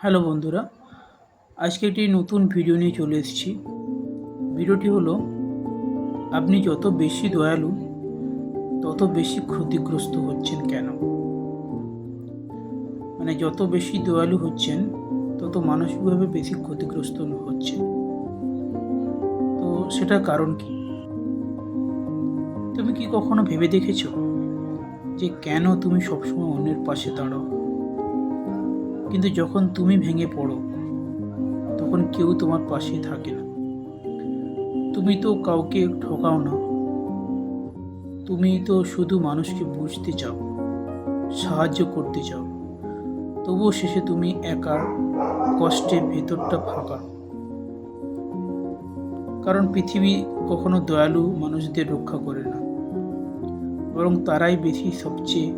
Hello বন্ধুরা, আজকে একটি নতুন ভিডিও নিয়ে চলে এসেছি। ভিডিওটি হলো, আপনি যত বেশি দয়ালু, তত বেশি ক্ষতিগ্রস্ত হচ্ছেন কেন? মানে যত বেশি দয়ালু হচ্ছেন, তত মানসিকভাবে বেশি ক্ষতিগ্রস্ত হচ্ছে তো সেটার কারণ কি? তুমি কি কখনো ভেবে দেখেছ যে কেন তুমি সবসময় অন্যের পাশে দাঁড়াও? কিন্তু যখন তুমি ভেঙে পড়ো, তখন কেউ তোমার পাশে থাকে না। তুমি তো কাউকে ঠকাও না। তুমি তো শুধু মানুষকে বুঝতে চাও, সাহায্য করতে চাও। তবুও শেষে তুমি একা কষ্টে ভেতরটা ফাঁকা। কারণ পৃথিবী কখনো দয়ালু মানুষদের রক্ষা করে না, বরং তারাই বেশি সবচেয়ে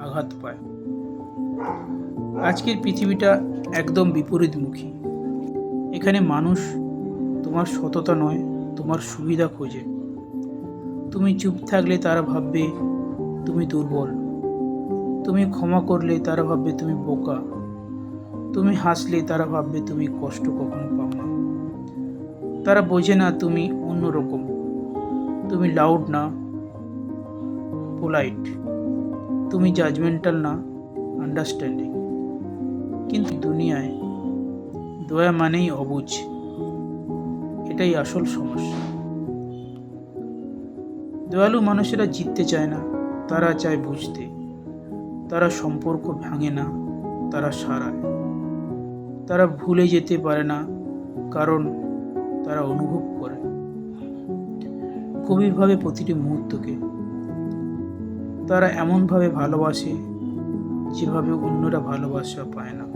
আঘাত পায়। আজকের পৃথিবীটা একদম বিপরীতমুখী। এখানে মানুষ তোমার সততা নয়, তোমার সুবিধা খোঁজে। তুমি চুপ থাকলে তারা ভাববে তুমি দুর্বল। তুমি ক্ষমা করলে তারা ভাববে তুমি বোকা। তুমি হাসলে তারা ভাববে তুমি কষ্ট কখনো পাও না। তারা বোঝে না তুমি অন্যরকম। তুমি লাউড না পোলাইট তুমি জাজমেন্টাল না আন্ডারস্ট্যান্ডিং কিন্তু দুনিয়ায় দয়া মানেই অবুঝ। এটাই আসল সমস্যা। দয়ালু মানুষেরা জিততে চায় না, তারা চায় বুঝতে। তারা সম্পর্ক ভাঙে না, তারা সারায়। তারা ভুলে যেতে পারে না, কারণ তারা অনুভব করে। গভীরভাবে প্রতিটি মুহূর্তকে তারা এমনভাবে ভালোবাসে যেভাবে অন্যরা ভালোবাসা পায় না।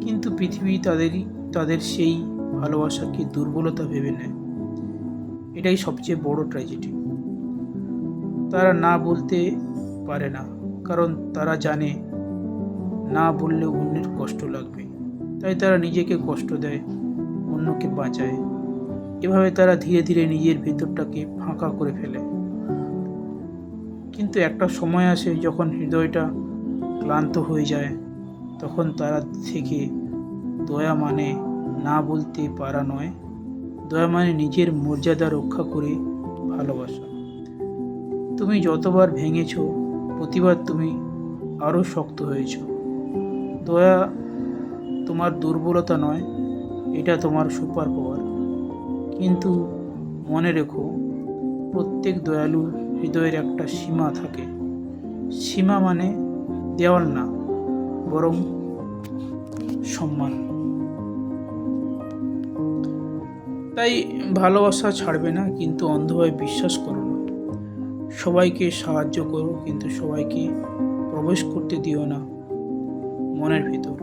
কিন্তু পৃথিবী তাদেরই, তাদের সেই ভালোবাসাকে দুর্বলতা ভেবে নেয়। এটাই সবচেয়ে বড় ট্র্যাজেডি তারা না বলতে পারে না, কারণ তারা জানে না বললে অন্যের কষ্ট লাগবে। তাই তারা নিজেকে কষ্ট দেয়, অন্যকে বাঁচায়। এভাবে তারা ধীরে ধীরে নিজের ভেতরটাকে ফাঁকা করে ফেলে। কিন্তু একটা সময় আসে যখন হৃদয়টা ক্লান্ত হয়ে যায়, তখন তারা থেকে দয়া মানে না বলতে পারা নয়। দয়া মানে নিজের মর্যাদা রক্ষা করে ভালোবাসা। তুমি যতবার ভেঙেছ, প্রতিবার তুমি আরও শক্ত হয়েছ। দয়া তোমার দুর্বলতা নয়, এটা তোমার সুপার পাওয়ার। কিন্তু মনে রেখো, প্রত্যেক দয়ালু হৃদয়ের একটা সীমা থাকে। সীমা মানে দেওয়াল না, বরং সম্মান। তাই ভালোবাসা ছাড়বে না, কিন্তু অন্ধভাবে বিশ্বাস করো না। সবাইকে সাহায্য করো, কিন্তু সবাইকে প্রবেশ করতে দিও না মনের ভিতর।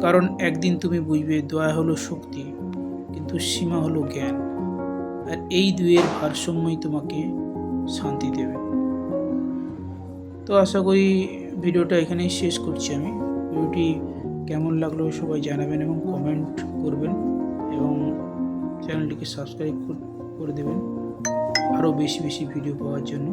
কারণ একদিন তুমি বুঝবে, দয়া হলো শক্তি, কিন্তু সীমা হলো জ্ঞান। আর এই দুয়ের ভারসাম্যই তোমাকে শান্তি দেবে। তো আশা করি ভিডিওটা এখানেই শেষ করছি আমি। ভিডিওটি কেমন লাগল সবাই জানাবেন এবং কমেন্ট করবেন এবং চ্যানেলটিকে সাবস্ক্রাইব করে দেবেন। আরও বেশি বেশি ভিডিও পাওয়ার জন্য।